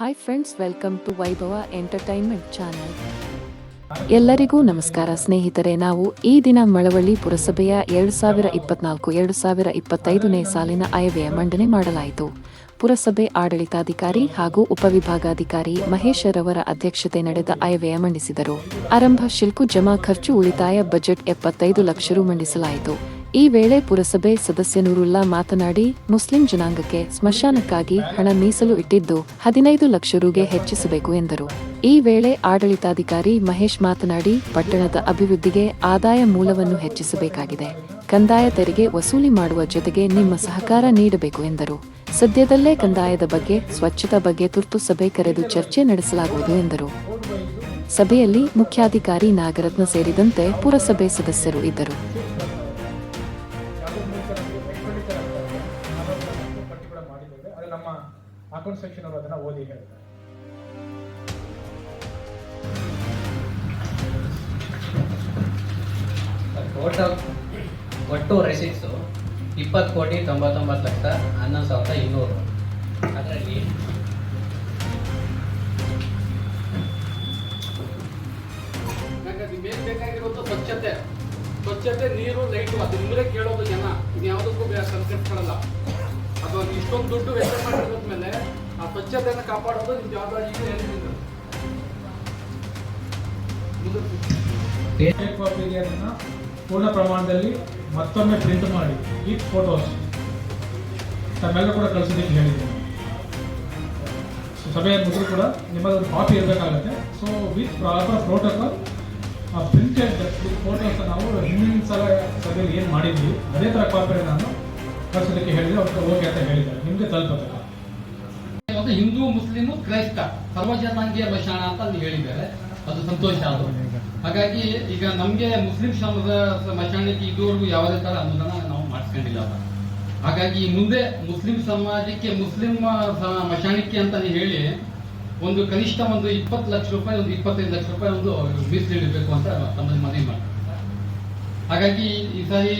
Hi friends welcome to Vaibhava entertainment channel ಎಲ್ಲರಿಗೂ ನಮಸ್ಕಾರ. ಸ್ನೇಹಿತರೆ, ನಾವು ಈ ದಿನ ಮಳವಳ್ಳಿ ಪುರಸಭೆಯ ಎರಡು ಸಾವಿರ ಇಪ್ಪತ್ನಾಲ್ಕು, ಎರಡು ಸಾವಿರ ಇಪ್ಪತ್ತೈದನೇ ಸಾಲಿನ ಆಯವ್ಯಯ ಮಂಡನೆ ಮಾಡಲಾಯಿತು. ಪುರಸಭೆ ಆಡಳಿತಾಧಿಕಾರಿ ಹಾಗೂ ಉಪವಿಭಾಗಾಧಿಕಾರಿ ಮಹೇಶರವರ ಅಧ್ಯಕ್ಷತೆ ನಡೆದ ಆಯವ್ಯಯ ಮಂಡಿಸಿದರು. ಆರಂಭ ಶಿಲ್ಕು ಜಮಾ ಖರ್ಚು ಉಳಿತಾಯ ಬಜೆಟ್ ಎಪ್ಪತ್ತೈದು ಲಕ್ಷ ರು ಮಂಡಿಸಲಾಯಿತು. ಈ ವೇಳೆ ಪುರಸಭೆ ಸದಸ್ಯ ನೂರುಲ್ಲಾ ಮಾತನಾಡಿ, ಮುಸ್ಲಿಂ ಜನಾಂಗಕ್ಕೆ ಸ್ಮಶಾನಕ್ಕಾಗಿ ಹಣ ಮೀಸಲು ಇಟ್ಟಿದ್ದು ಹದಿನೈದು ಲಕ್ಷ ರುಗೆ ಹೆಚ್ಚಿಸಬೇಕು ಎಂದರು. ಈ ವೇಳೆ ಆಡಳಿತಾಧಿಕಾರಿ ಮಹೇಶ್ ಮಾತನಾಡಿ, ಪಟ್ಟಣದ ಅಭಿವೃದ್ಧಿಗೆ ಆದಾಯ ಮೂಲವನ್ನು ಹೆಚ್ಚಿಸಬೇಕಾಗಿದೆ. ಕಂದಾಯ ತೆರಿಗೆ ವಸೂಲಿ ಮಾಡುವ ಜೊತೆಗೆ ನಿಮ್ಮ ಸಹಕಾರ ನೀಡಬೇಕು ಎಂದರು. ಸದ್ಯದಲ್ಲೇ ಕಂದಾಯದ ಬಗ್ಗೆ, ಸ್ವಚ್ಛತಾ ಬಗ್ಗೆ ತುರ್ತು ಸಭೆ ಕರೆದು ಚರ್ಚೆ ನಡೆಸಲಾಗುವುದು ಎಂದರು. ಸಭೆಯಲ್ಲಿ ಮುಖ್ಯಾಧಿಕಾರಿ ನಾಗರತ್ನ ಸೇರಿದಂತೆ ಪುರಸಭೆ ಸದಸ್ಯರು ಇದ್ದರು. ಕೂಡ ಮಾಡಿದ್ದೇವೆ. ಅದು ನಮ್ಮ ಅಕೌಂಟ್ ಸೆಕ್ಷನ್ ಅವರು ಅದನ್ನ ಓದಿ ಹೇಳ್ತಾರೆ. ಟೋಟಲ್ ಒಟ್ಟು ರೆಸಿಟ್ಸು ಇಪ್ಪತ್ತು ಕೋಟಿ ತೊಂಬತ್ತೊಂಬತ್ತು ಲಕ್ಷ ಹನ್ನೊಂದು ಸಾವಿರದ ಇನ್ನೂರು. ಅದರಲ್ಲಿ ಮೇನ್ ಬೇಕಾಗಿರೋದು ಸ್ವಚ್ಛತೆ. ಸ್ವಚ್ಛತೆ ನೀರು ಲೈಟು ಅದು ನಿಮ್ಮದೇ ಕೇಳೋದು ಜನ. ಇನ್ಯಾವುದಕ್ಕೂ ಕನ್ಸೆಪ್ಟ್ ಕೊಡಲ್ಲ. ಅದು ಇಷ್ಟೊಂದು ದುಡ್ಡು ವೆಚ್ಚ ಮಾಡಿರೋದ್ಮೇಲೆ ಆ ಸ್ವಚ್ಛತೆಯನ್ನು ಕಾಪಾಡೋದು ನಿಮ್ಮ ಜವಾಬ್ದಾರಿ ಟೇಪ್ ಪೂರ್ಣ ಪ್ರಮಾಣದಲ್ಲಿ ಮತ್ತೊಮ್ಮೆ ಪ್ರಿಂಟ್ ಮಾಡಿ. ಈ ಫೋಟೋಸ್ ತಮ್ಮೆಲ್ಲ ಕೂಡ ಕಳಿಸೋದಕ್ಕೆ ಹೇಳಿದ್ದೀನಿ. ಸೊ ಸಭೆಯ ಮುಗಿದ್ರು ಕೂಡ ನಿಮ್ಮದೊಂದು ಕಾಪಿ ಇರಬೇಕಾಗುತ್ತೆ. So with proper protocol printed with photos ನಾವು ಹಿಂದಿನ ಸಲ ಸಭೆಯಲ್ಲಿ ಏನು ಮಾಡಿದ್ವಿ, ಅದೇ ಥರ ಕಾಪಿ ನಾನು ಕಳಿಸೋದಕ್ಕೆ ಹೇಳಿದ್ರೆ ಅವ್ರಿಗೆ ಹೋಗಿ ಅಂತ ಹೇಳಿದ್ದಾರೆ. ನಿಮಗೆ ತಲುಪುತ್ತೆ ಹಿಂದೂ, ಮುಸ್ಲಿಮು, ಕ್ರೈಸ್ತ, ಸರ್ವಜನಾಂಗೀಯ ಮಶಾಣ ಅಂತ ಅಲ್ಲಿ ಹೇಳಿದ್ದಾರೆ. ಅದು ಸಂತೋಷ ಅದು. ಹಾಗಾಗಿ ಈಗ ನಮಗೆ ಮುಸ್ಲಿಂ ಸಮಾಜದ ಮಶಾಣಕ್ಕೆ ಇದುವರೆಗೂ ಯಾವುದೇ ತರ ಅನುದಾನ ನಾವು ಮಾಡಿಸ್ಕೊಂಡಿಲ್ಲ ಹಾಗಾಗಿ ಮುಂದೆ ಮುಸ್ಲಿಂ ಸಮಾಜಕ್ಕೆ, ಮುಸ್ಲಿಂ ಮಶಾಣಿಕೆ ಅಂತ ಹೇಳಿ, ಒಂದು ಕನಿಷ್ಠ ಒಂದು ಇಪ್ಪತ್ತು ಲಕ್ಷ ರೂಪಾಯಿ, ಒಂದು ಇಪ್ಪತ್ತೈದು ಲಕ್ಷ ರೂಪಾಯಿ ಒಂದು ಮೀಸಲಿಡಬೇಕು ಅಂತ ತಮ್ಮಲ್ಲಿ ಮನವಿ ಮಾಡಿ ಹಾಗಾಗಿ ಈ ಸಾರಿ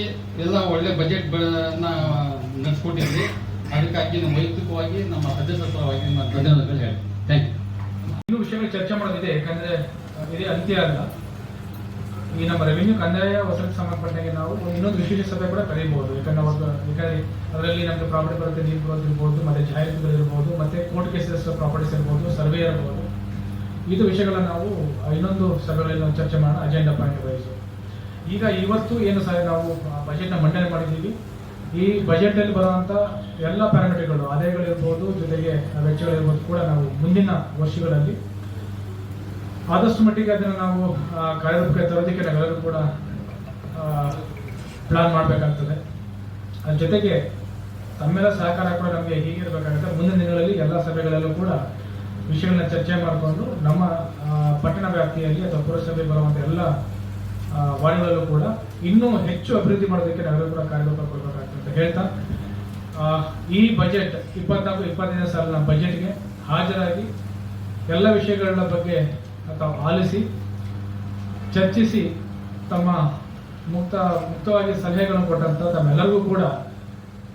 ಎಲ್ಲ ಒಳ್ಳೆ ಬಜೆಟ್ ನಡೆಸ್ಕೊಟ್ಟಿದ್ವಿ ಅದಕ್ಕಾಗಿ ನಮ್ಮ ವೈಯಕ್ತಿಕವಾಗಿ, ನಮ್ಮ ಸದಸ್ಯತ್ವವಾಗಿ ನಮ್ಮ ಧನ್ಯವಾದಗಳು ಹೇಳಿ. ಥ್ಯಾಂಕ್ ಯು ಇನ್ನೂ ವಿಷಯಗಳು ಚರ್ಚೆ ಮಾಡೋದಿದೆ, ಯಾಕಂದ್ರೆ ಇದೇ ಅಂತ್ಯ ಅಲ್ಲ. ಈ ನಮ್ಮ ರೆವಿನ್ಯೂ ಕಂದಾಯ ವಸತಿ ಸಂಬಂಧಪಟ್ಟಂಗೆ ನಾವು ಇನ್ನೊಂದು ವಿಶೇಷ ಸಭೆ ಕೂಡ ಕರೀಬಹುದು ಯಾಕಂದ್ರೆ ಅವಾಗ ಯಾಕಂದ್ರೆ ಅದರಲ್ಲಿ ನಮಗೆ ಪ್ರಾಪರ್ಟಿ ಬರುತ್ತೆ, ನೀರು ಬರೋದು ಇರ್ಬೋದು, ಮತ್ತೆ ಜಾಹೀರಾತುಗಳು ಇರ್ಬೋದು, ಮತ್ತೆ ಕೋರ್ಟ್ ಕೇಸಸ್ ಪ್ರಾಪರ್ಟೀಸ್ ಇರ್ಬೋದು ಸರ್ವೆ ಇರ್ಬೋದು. ಇದು ವಿಷಯಗಳನ್ನ ನಾವು ಇನ್ನೊಂದು ಸಭೆಗಳಲ್ಲಿ ನಾವು ಚರ್ಚೆ ಮಾಡೋಣ ಅಜೆಂಡಾ ಪಾಯಿಂಟ್ ವೈಸ್ ಈಗ ಇವತ್ತು ಏನು ಸರ್ ನಾವು ಬಜೆಟ್ನ ಮಂಡನೆ ಮಾಡಿದ್ದೀವಿ. ಈ ಬಜೆಟ್ ಬರುವಂಥ ಎಲ್ಲ ಪ್ಯಾರಾಮೀಟರ್ಗಳು ಆದಾಯಗಳಿರ್ಬೋದು, ಜೊತೆಗೆ ವೆಚ್ಚಗಳಿರ್ಬೋದು ಕೂಡ ನಾವು ಮುಂದಿನ ವರ್ಷಗಳಲ್ಲಿ ಆದಷ್ಟು ಮಟ್ಟಿಗೆ ಅದನ್ನು ನಾವು ಕಾರ್ಯರೂಪಕ್ಕೆ ತರೋದಕ್ಕೆ ನಾವೆಲ್ಲರೂ ಕೂಡ ಪ್ಲಾನ್ ಮಾಡಬೇಕಾಗ್ತದೆ. ಅದ್ರ ಜೊತೆಗೆ ತಮ್ಮೆಲ್ಲ ಸಹಕಾರ ಕೂಡ ನಮಗೆ ಹೀಗಿರಬೇಕಾಗುತ್ತೆ. ಮುಂದಿನ ದಿನಗಳಲ್ಲಿ ಎಲ್ಲ ಸಭೆಗಳಲ್ಲೂ ಕೂಡ ವಿಷಯಗಳನ್ನ ಚರ್ಚೆ ಮಾಡಿಕೊಂಡು ನಮ್ಮ ಪಟ್ಟಣ ವ್ಯಾಪ್ತಿಯಲ್ಲಿ ಅಥವಾ ಪುರಸಭೆ ಬರುವಂಥ ಎಲ್ಲ ವಾರ್ಡ್ಗಳಲ್ಲೂ ಕೂಡ ಇನ್ನೂ ಹೆಚ್ಚು ಅಭಿವೃದ್ಧಿ ಮಾಡೋದಕ್ಕೆ ನಾವೆಲ್ಲರೂ ಕೂಡ ಕಾರ್ಯರೂಪ ಕೊಡಬೇಕಾಗ್ತದೆ ಹೇಳ್ತಾ ಈ ಬಜೆಟ್ ಇಪ್ಪತ್ನಾಲ್ಕು, ಇಪ್ಪತ್ತೈದನೇ ಸಾಲಿನ ಬಜೆಟ್ಗೆ ಹಾಜರಾಗಿ ಎಲ್ಲ ವಿಷಯಗಳ ಬಗ್ಗೆ ತಾವು ಆಲಿಸಿ, ಚರ್ಚಿಸಿ, ತಮ್ಮ ಮುಕ್ತ, ಮುಕ್ತವಾಗಿ ಸಲಹೆಗಳನ್ನು ಕೊಟ್ಟಂತ ತಮ್ಮೆಲ್ಲರಿಗೂ ಕೂಡ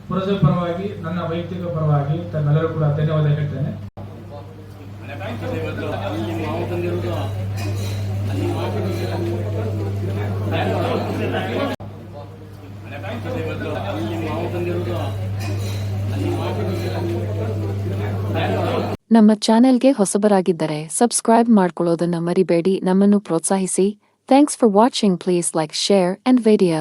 ಪುರಸಭೆ ಪರವಾಗಿ, ನನ್ನ ವೈಯಕ್ತಿಕ ಪರವಾಗಿ ತಮ್ಮೆಲ್ಲರೂ ಕೂಡ ಧನ್ಯವಾದ ಹೇಳ್ತೇನೆ. ನಮ್ಮ ಚಾನೆಲ್ಗೆ ಹೊಸಬರಾಗಿದ್ದರೆ ಸಬ್ಸ್ಕ್ರೈಬ್ ಮಾಡ್ಕೊಳ್ಳೋದನ್ನ ಮರಿಬೇಡಿ. ನಮ್ಮನ್ನು ಪ್ರೋತ್ಸಾಹಿಸಿ. Thanks for watching. Please like, share, and video.